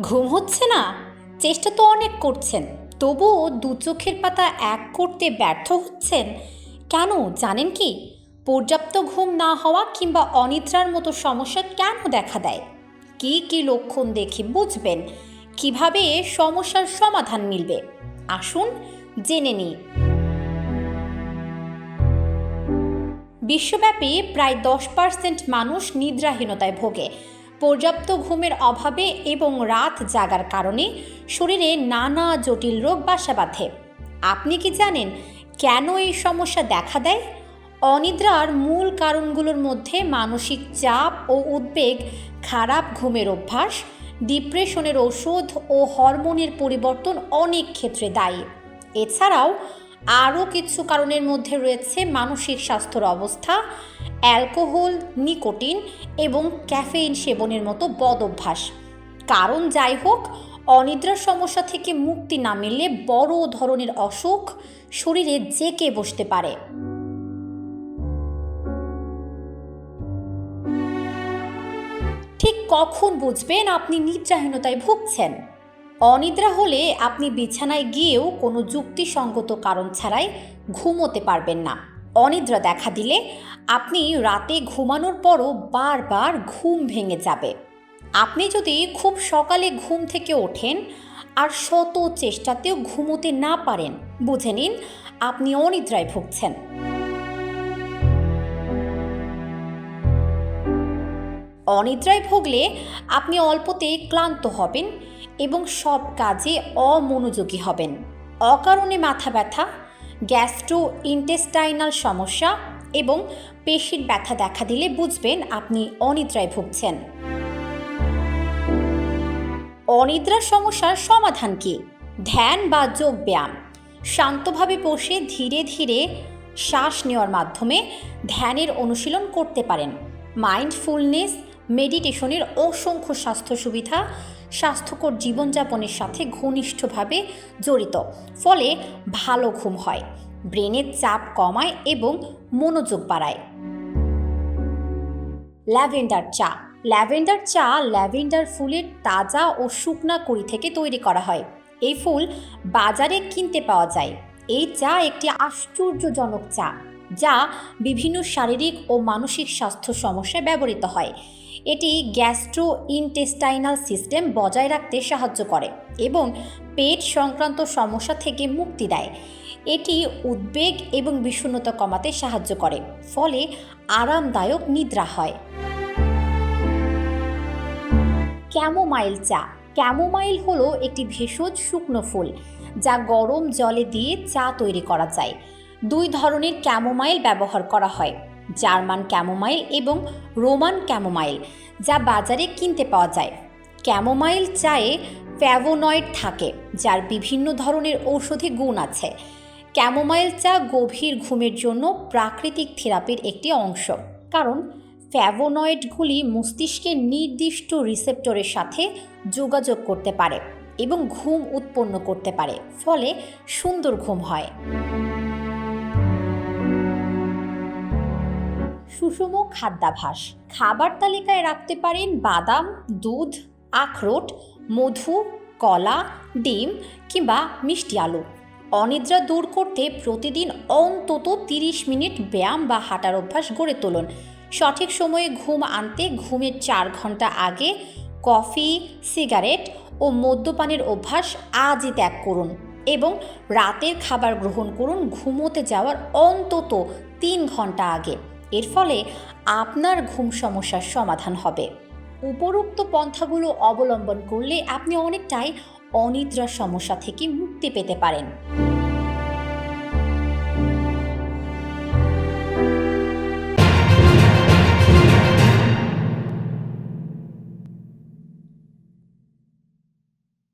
ঘুম হচ্ছে না? চেষ্টা তো অনেক করছেন। তবুও দু চোখের পাতা এক করতে ব্যর্থ হচ্ছেন? কেন, জানেন কি? পর্যাপ্ত ঘুম না হওয়া কিংবা অনিদ্রার মতো সমস্যা কেন দেখা দেয়? কি কি লক্ষণ দেখে বুঝবেন। কীভাবে সমস্যার সমাধান মিলবে? আসুন জেনে নিই। বিশ্বব্যাপী প্রায় দশ পার্সেন্ট মানুষ নিদ্রাহীনতায় ভোগে। পর্যাপ্ত ঘুমের অভাবে এবং রাত জাগার কারণে শরীরে নানা জটিল রোগ বাসা বাঁধে। আপনি কি জানেন কেন এই সমস্যা দেখা দেয়? অনিদ্রার মূল কারণগুলোর মধ্যে মানসিক চাপ ও উদ্বেগ, খারাপ ঘুমের অভ্যাস, ডিপ্রেশনের ওষুধ ও হরমোনের পরিবর্তন অনেক ক্ষেত্রে দায়ী। এছাড়াও আরও কিছু কারণের মধ্যে রয়েছে মানসিক স্বাস্থ্যর অবস্থা অ্যালকোহল, নিকোটিন এবং ক্যাফেইন সেবনের মতো বদ অভ্যাস। কারণ যাই হোক অনিদ্রার সমস্যা থেকে মুক্তি না মিললে বড় ধরনের অসুখ শরীরে জেকে বসতে পারে। ঠিক কখন বুঝবেন আপনি নিদ্রাহীনতায় ভুগছেন? অনিদ্রা হলে আপনি বিছানায় গিয়েও কোনো যুক্তিসঙ্গত কারণ ছাড়াই ঘুমোতে পারবেন না। অনিদ্রা দেখা দিলে আপনি রাতে ঘুমানোর পরও বারবার ঘুম ভেঙে যাবে। আপনি যদি খুব সকালে ঘুম থেকে ওঠেন আর শত চেষ্টাতেও ঘুমোতে না পারেন, বুঝে নিন আপনি অনিদ্রায় ভুগছেন। অনিদ্রায় ভুগলে আপনি অল্পতেই ক্লান্ত হবেন এবং সব কাজে অমনোযোগী হবেন। অকারণে মাথা ব্যথা গ্যাস্ট্রো ইন্টেস্টাইনাল সমস্যা এবং পেশির ব্যথা দেখা দিলে বুঝবেন আপনি অনিদ্রায় ভুগছেন। অনিদ্রার সমস্যার সমাধান কি? ধ্যান বা যোগ ব্যায়াম। শান্তভাবে বসে ধীরে ধীরে শ্বাস নেওয়ার মাধ্যমে ধ্যানের অনুশীলন করতে পারেন। মাইন্ডফুলনেস, মেডিটেশনের অসংখ্য স্বাস্থ্য সুবিধা স্বাস্থ্যকর জীবনযাপনের সাথে ঘনিষ্ঠভাবে জড়িত, ফলে ভালো ঘুম হয়, ব্রেনের চাপ কমায় এবং মনোযোগ বাড়ায়। ল্যাভেন্ডার চা ল্যাভেন্ডার চা ল্যাভেন্ডার ফুলের তাজা ও শুকনা কড়ি থেকে তৈরি করা হয়। এই ফুল বাজারে কিনতে পাওয়া যায়। এই চা একটি আশ্চর্যজনক চা। যা বিভিন্ন শারীরিক ও মানসিক স্বাস্থ্য সমস্যায় ব্যবহৃত হয়। এটি গ্যাস্ট্রো ইনটেস্টাইনাল সিস্টেম বজায় রাখতে সাহায্য করে এবং পেট সংক্রান্ত সমস্যা থেকে মুক্তি দেয়। এটি উদ্বেগ এবং বিষণ্ণতা কমাতে সাহায্য করে, ফলে আরামদায়ক নিদ্রা হয়। ক্যামোমাইল চা। ক্যামোমাইল হলো একটি ভেষজ শুকনো ফুল যা গরম জলে দিয়ে চা তৈরি করা যায়। দুই ধরনের ক্যামোমাইল ব্যবহার করা হয়, জার্মান ক্যামোমাইল এবং রোমান ক্যামোমাইল, যা বাজারে কিনতে পাওয়া যায়। ক্যামোমাইল চায়ে ফ্যাভোনয়েড থাকে, যার বিভিন্ন ধরনের ঔষধি গুণ আছে। ক্যামোমাইল চা গভীর ঘুমের জন্য প্রাকৃতিক থেরাপির একটি অংশ, কারণ ফ্যাভোনয়েডগুলি মস্তিষ্কের নির্দিষ্ট রিসেপ্টরের সাথে যোগাযোগ করতে পারে এবং ঘুম উৎপন্ন করতে পারে, ফলে সুন্দর ঘুম হয়। সুষম খাদ্যাভাস। খাবার তালিকায় রাখতে পারেন বাদাম, দুধ, আখরোট, মধু, কলা, ডিম কিংবা মিষ্টি আলু। অনিদ্রা দূর করতে প্রতিদিন অন্তত তিরিশ মিনিট ব্যায়াম বা হাঁটার অভ্যাস গড়ে তুলুন। সঠিক সময়ে ঘুম আনতে ঘুমের চার ঘণ্টা আগে কফি, সিগারেট ও মদ্যপানের অভ্যাস আজই ত্যাগ করুন এবং রাতের খাবার গ্রহণ করুন ঘুমোতে যাওয়ার অন্তত তিন ঘণ্টা আগে। এর ফলে আপনার ঘুম সমস্যার সমাধান হবে। উপরোক্ত পন্থাগুলো অবলম্বন করলে আপনি অনেকটাই অনিদ্রা সমস্যা থেকে মুক্তি পেতে পারেন।